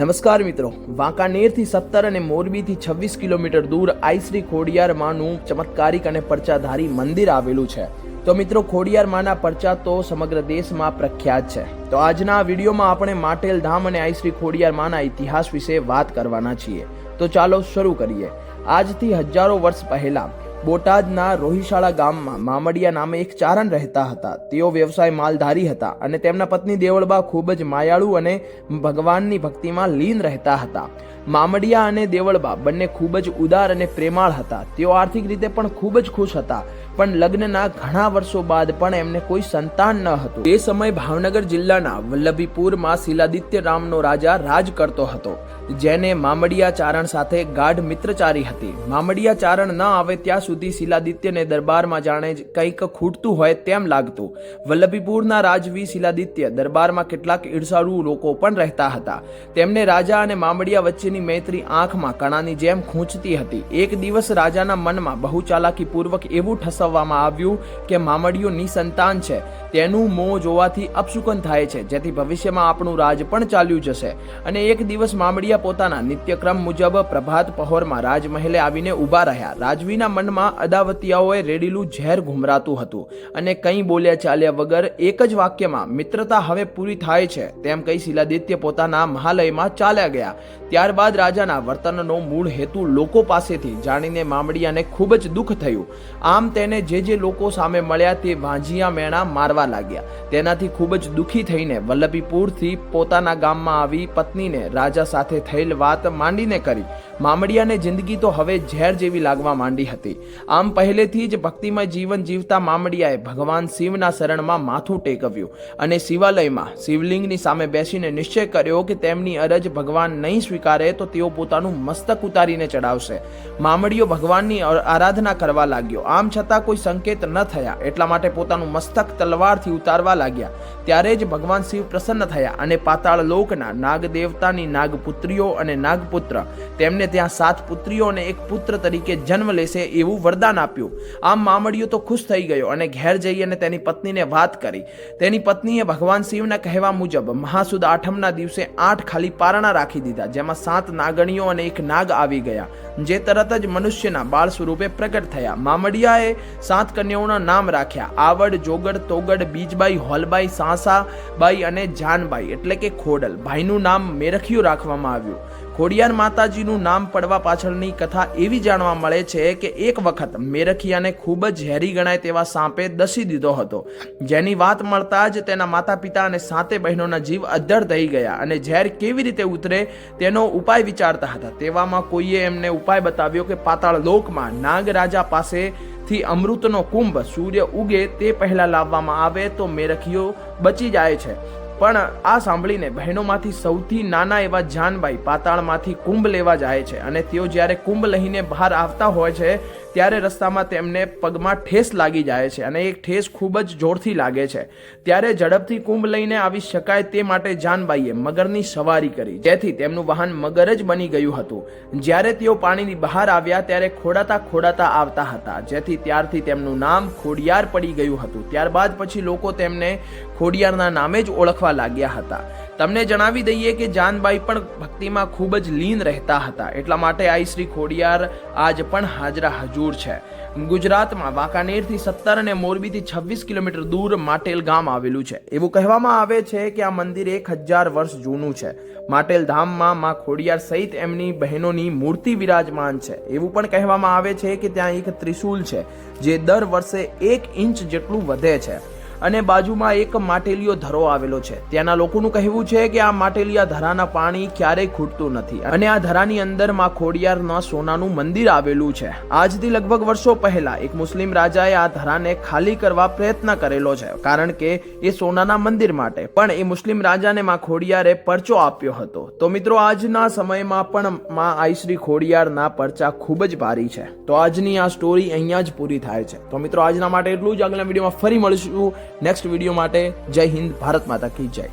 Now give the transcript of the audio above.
નમસ્કાર મિત્રો. વાંકાનેરથી સત્તર અને મોરબીથી છવ્વીસ કિલોમીટર દૂર આઈશ્રી ખોડિયાર માનું ચમત્કારિક અને પરચાધારી મંદિર આવેલું છે. તો મિત્રો, ખોડિયાર માના પરચા તો સમગ્ર દેશમાં પ્રખ્યાત છે. તો આજના વિડીયોમાં આપણે માટેલ ધામ અને આઈશ્રી ખોડિયાર માના ઇતિહાસ વિશે વાત કરવાના છીએ. તો ચાલો શરૂ કરીએ. આજથી હજારો વર્ષ પહેલા બોટાદના રોહિશાળા ગામમાં મામડિયા નામે એક ચારણ રહેતા હતા. તેઓ વ્યવસાય માલધારી હતા અને તેમના પત્ની દેવળબા ખૂબ જ માયાળુ અને ભગવાનની ભક્તિમાં લીન રહેતા હતા. મામડિયા અને દેવળબા બંને ખૂબ જ ઉદાર અને પ્રેમાળ હતા. તેઓ આર્થિક રીતે પણ ખૂબ જ ખુશ હતા, પણ લગ્નના ઘણા વર્ષો બાદ પણ એમને કોઈ સંતાન ન હતું. તે સમયે ભાવનગર જિલ્લાના વલ્લભીપુરમાં શિલાદિત્ય રામનો રાજા રાજ કરતો હતો, જેને મામડિયા ચારણ સાથે ગાઢ મિત્રચારી હતી. મામડિયા ચારણ ન આવે ત્યાં સુધી શિલાદિત્યને દરબારમાં જાણે કંઈક ખૂટતું હોય તેમ લાગતું. વલ્લભીપુરના રાજવી શિલાદિત્ય દરબારમાં કેટલાક ઈર્ષાળુ લોકો પણ રહેતા હતા. તેમને રાજા અને મામડિયા વચ્ચેની મૈત્રી આંખમાં કણાની જેમ ખૂંચતી હતી. એક દિવસ રાજાના મનમાં બહુ ચાલાકીપૂર્વક એવું ઠસવવામાં આવ્યું કે મામડીઓ નિસંતાન છે. તેનું મોં જોવાથી અપશુકન થાય છે. જેથી ભવિષ્યમાં આપણું રાજ પણ ચાલ્યું જશે. અને એક દિવસ મામડિયા પોતાના નિત્યક્રમ મુજબ પ્રભાત પહોરમાં રાજમહેલે આવીને ઊભા રહ્યા. રાજવીના મનમાં અદાવતિયાઓએ રેડીલું ઝેર ઘુમરાતું હતું અને કંઈ બોલ્યા ચાલ્યા વગર એક જ વાક્યમાં, મિત્રતા હવે પૂરી થાય છે. તેમ કહી શિલાદિત્ય પોતાના મહાલયમાં ચાલ્યા ગયા. ત્યારબાદ રાજાના વર્તનનો મૂળ હેતુ લોકો પાસેથી જાણીને મામડિયાને ખૂબ જ દુઃખ થયું. આમ તેને જે જે લોકો સામે મળ્યા તે વાંજિયા મેણા મારવા લાગ્યા. તેનાથી ખૂબ જ દુઃખી થઈને વલ્લભીપુરથી પોતાના ગામમાં આવી પત્નીને રાજા સાથે થયેલ વાત માંડીને કરી. મામડિયાને જિંદગી તો હવે ઝેર જેવી લાગવા માંડી હતી. આમ પહેલેથી જ ભક્તિમય જીવન જીવતા મામડિયાએ ભગવાન શિવના શરણમાં માથું ટેકવ્યું અને શિવાલયમાં શિવલિંગની સામે બેસીને નિશ્ચય કર્યો કે તેમની અરજ ભગવાન નહીં સ્વીકારે તો તેઓ પોતાનું મસ્તક ઉતારીને ચડાવશે. મામડીઓ ભગવાનની આરાધના કરવા લાગ્યો. આમ છતાં કોઈ સંકેત ન થયા. એટલા માટે પોતાનું મસ્તક તલવારથી ઉતારવા લાગ્યા. ત્યારે જ ભગવાન શિવ પ્રસન્ન થયા અને પાતાળ લોકના નાગ દેવતાની નાગપુત્રીઓ અને નાગપુત્ર, તેમને ત્યાં સાત પુત્રીઓ અને એક પુત્ર તરીકે જન્મ લેશે એવું વરદાન આપ્યું. આમ મામડીઓ તો ખુશ થઈ ગયો અને ઘેર જઈ અને તેની પત્નીને વાત કરી. તેની પત્નીએ ભગવાન શિવના કહેવા મુજબ મહાસુદ આઠમના દિવસે આઠ ખાલી પારણા રાખી દીધા, જેમાં સાત નાગણીઓ અને એક નાગ આવી ગયા, જે તરત જ મનુષ્યના બાળ સ્વરૂપે પ્રગટ થયા. મામડિયાએ સાત કન્યાઓના નામ રાખ્યા. આવડ, જોગડ, તોગડ, બીજબાઈ, હોલબાઈ, સાંસાબાઈ અને જાનબાઈ, એટલે કે ખોડલ. ભાઈનું નામ મેરખિયું રાખવામાં આવ્યું. ખોડિયાર માતાજીનું નામ પડવા પાછળની કથા એવી જાણવા મળે છે કે એક વખત મેરખિયાને ખૂબ જ ઝેરી ગણાય તેવા સાપે દસી દીધો હતો. જેની વાત મળતા જ તેના માતા પિતા અને સાતે બહેનોના જીવ અદ્ધર થઈ ગયા અને ઝેર કેવી રીતે ઉતરે તેનો ઉપાય વિચારતા હતા. તેવામાં કોઈએ એમને ઉપાય બતાવ્યો કે પાતાળ લોકમાં નાગરાજા પાસે થી અમૃતનો કુંભ સૂર્ય ઉગે તે પહેલા લાવવામાં આવે તો મેરખીઓ બચી જાય છે. પણ આ સાંભળીને બહેનોમાંથી સૌથી નાના એવા જાનબાઈ પાતાળમાંથી કુંભ લેવા જાય છે અને તેઓ જ્યારે કુંભ લઈને બહાર આવતા હોય છે, ત્યારે રસ્તામાં તેમને પગમાં ઠેસ લાગી જાય છે અને એ ઠેસ ખૂબ જ જોરથી લાગે છે. ત્યારે ઝડપથી કુંભ લઈને આવી શકાય તે માટે જાનબાઈએ મગરની સવારી કરી, જેથી તેમનું વાહન મગર જ બની ગયું હતું. જ્યારે તેઓ પાણીની બહાર આવ્યા, ત્યારે ખોડાતા ખોડાતા આવતા હતા, જેથી ત્યારથી તેમનું નામ ખોડિયાર પડી ગયું હતું. ત્યારબાદ પછી લોકો તેમને ખોડિયારના નામે જ ઓળખવા લાગ્યા હતા. તમને જણાવી દઈએ કે જાનબાઈ પણ ભક્તિમાં ખૂબ જ લીન રહેતા હતા. એટલા માટે આઈ શ્રી ખોડિયાર આજ પણ હાજરા હજૂર છે. ગુજરાતમાં વાંકાનેરથી સત્તર અને મોરબીથી છવ્વીસ કિલોમીટર દૂર માટેલ ગામ આવેલું છે. એવું કહેવામાં આવે છે કે આ મંદિર એક હજાર વર્ષ જૂનું છે. માટેલ ધામમાં માં ખોડિયાર સહિત એમની બહેનોની મૂર્તિ વિરાજમાન છે. એવું પણ કહેવામાં આવે છે કે ત્યાં એક ત્રિશુલ છે, જે દર વર્ષે એક ઇંચ જેટલું વધે છે. અને બાજુમાં એક માટેલીઓ ધરો આવેલો છે. ત્યાંના લોકોનું કહેવું છે કે આ માટેલિયા ધરાના પાણી ક્યારેય ખૂટતું નથી અને આ ધરાની અંદરમાં ખોડિયારના સોનાનું મંદિર આવેલું છે. આજથી લગભગ વર્ષો પહેલા એક મુસ્લિમ રાજાએ આ ધરાને ખાલી કરવા પ્રયત્ન કરેલો છે, કારણ કે એ સોનાના મંદિર માટે. પણ એ મુસ્લિમ રાજાને માં ખોડિયારે પરચો આપ્યો હતો. તો મિત્રો, આજના સમયમાં પણ માં આઈશ્રી ખોડિયારના પરચા ખૂબ જ ભારી છે. તો આજની આ સ્ટોરી અહીંયા જ પૂરી થાય છે. તો મિત્રો, આજના માટે એટલું જ. આગલા વિડીયોમાં ફરી મળીશું. નેક્સ્ટ વીડિયો માટે જય હિન્દ ભારત માતા કી જય.